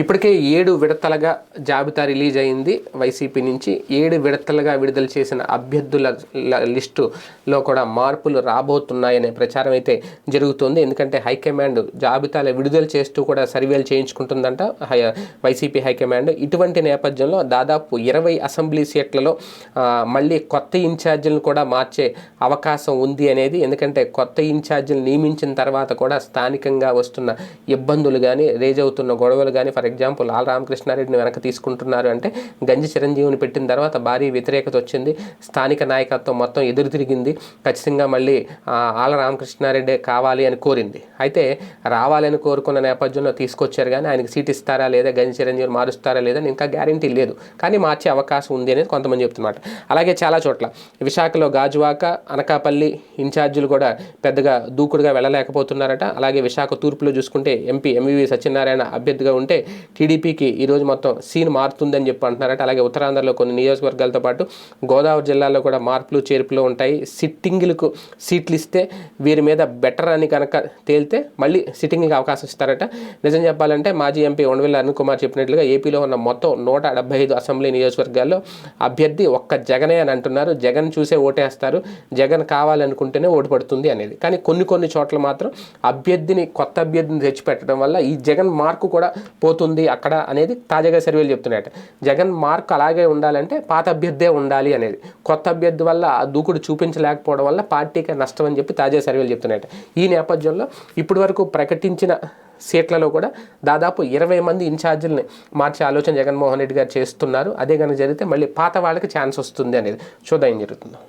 ఇప్పటికే ఏడు విడతలుగా జాబితా రిలీజ్ అయింది. వైసీపీ నుంచి ఏడు విడతలుగా విడుదల చేసిన అభ్యర్థుల లిస్టులో కూడా మార్పులు రాబోతున్నాయనే ప్రచారం అయితే జరుగుతుంది. ఎందుకంటే హైకమాండ్ జాబితాల విడుదల చేస్తూ కూడా సర్వేలు చేయించుకుంటుందంట హై వైసీపీ హైకమాండ్. ఇటువంటి నేపథ్యంలో దాదాపు ఇరవై అసెంబ్లీ సీట్లలో మళ్ళీ కొత్త ఇన్ఛార్జీలను కూడా మార్చే అవకాశం ఉంది అనేది ఎందుకంటే కొత్త ఇన్ఛార్జీలు నియమించిన తర్వాత కూడా స్థానికంగా వస్తున్న ఇబ్బందులు కానీ రేజ్ అవుతున్న గొడవలు కానీ ఫర్ ఎగ్జాంపుల్ ఆల్ రామకృష్ణారెడ్డిని వెనక తీసుకుంటున్నారు అంటే గంజి చిరంజీవిని పెట్టిన తర్వాత భారీ వ్యతిరేకత వచ్చింది. స్థానిక నాయకత్వం మొత్తం ఎదురు తిరిగింది. ఖచ్చితంగా మళ్ళీ ఆల రామకృష్ణారెడ్డి కావాలి అని కోరింది. అయితే రావాలని కోరుకున్న నేపథ్యంలో తీసుకొచ్చారు కానీ ఆయనకి సీట్ ఇస్తారా లేదా గంజి చిరంజీవిని మారుస్తారా లేదా ఇంకా గ్యారంటీ లేదు. కానీ మార్చే అవకాశం ఉంది అనేది కొంతమంది చెప్తున్నమాట. అలాగే చాలా చోట్ల విశాఖలో గాజువాక అనకాపల్లి ఇన్ఛార్జీలు కూడా పెద్దగా దూకుడుగా వెళ్ళలేకపోతున్నారట. అలాగే విశాఖ తూర్పులో చూసుకుంటే ఎంపీ ఎంవివి సత్యనారాయణ అభ్యర్థిగా ఉంటే టీడీపీకి ఈరోజు మొత్తం సీన్ మారుతుందని చెప్పి అంటున్నారట. అలాగే ఉత్తరాంధ్రలో కొన్ని నియోజకవర్గాలతో పాటు గోదావరి జిల్లాలో కూడా మార్పులు చేర్పులు ఉంటాయి. సిట్టింగులకు సీట్లు ఇస్తే వీరి మీద బెటర్ అని కనుక తేలితే మళ్ళీ సిట్టింగ్కి అవకాశం ఇస్తారట. నిజం చెప్పాలంటే మాజీ ఎంపీ ఉండవెల్లి అరుణ్ కుమార్ చెప్పినట్లుగా ఏపీలో ఉన్న మొత్తం నూట డెబ్బై ఐదు అసెంబ్లీ నియోజకవర్గాల్లో అభ్యర్థి ఒక్క జగనే అని అంటున్నారు. జగన్ చూసే ఓటేస్తారు. జగన్ కావాలనుకుంటేనే ఓటు పడుతుంది అనేది. కానీ కొన్ని కొన్ని చోట్ల మాత్రం అభ్యర్థిని కొత్త అభ్యర్థిని తెచ్చిపెట్టడం వల్ల ఈ జగన్ మార్కు కూడా పోతుంది అక్కడ అనేది తాజాగా సర్వేలు చెప్తున్నాయట. జగన్ మార్క్ అలాగే ఉండాలంటే పాత అభ్యర్థే ఉండాలి అనేది. కొత్త అభ్యర్థి వల్ల దూకుడు చూపించలేకపోవడం వల్ల పార్టీకి నష్టం అని చెప్పి తాజా సర్వేలు చెప్తున్నాయట. ఈ నేపథ్యంలో ఇప్పటి వరకు ప్రకటించిన సీట్లలో కూడా దాదాపు ఇరవై మంది ఇన్ఛార్జీలని మార్చే ఆలోచన జగన్మోహన్ రెడ్డి గారు చేస్తున్నారు. అదే కనుక జరిగితే మళ్ళీ పాత వాళ్ళకి ఛాన్స్ వస్తుంది అనేది. చూద్దాం ఏం జరుగుతుందో.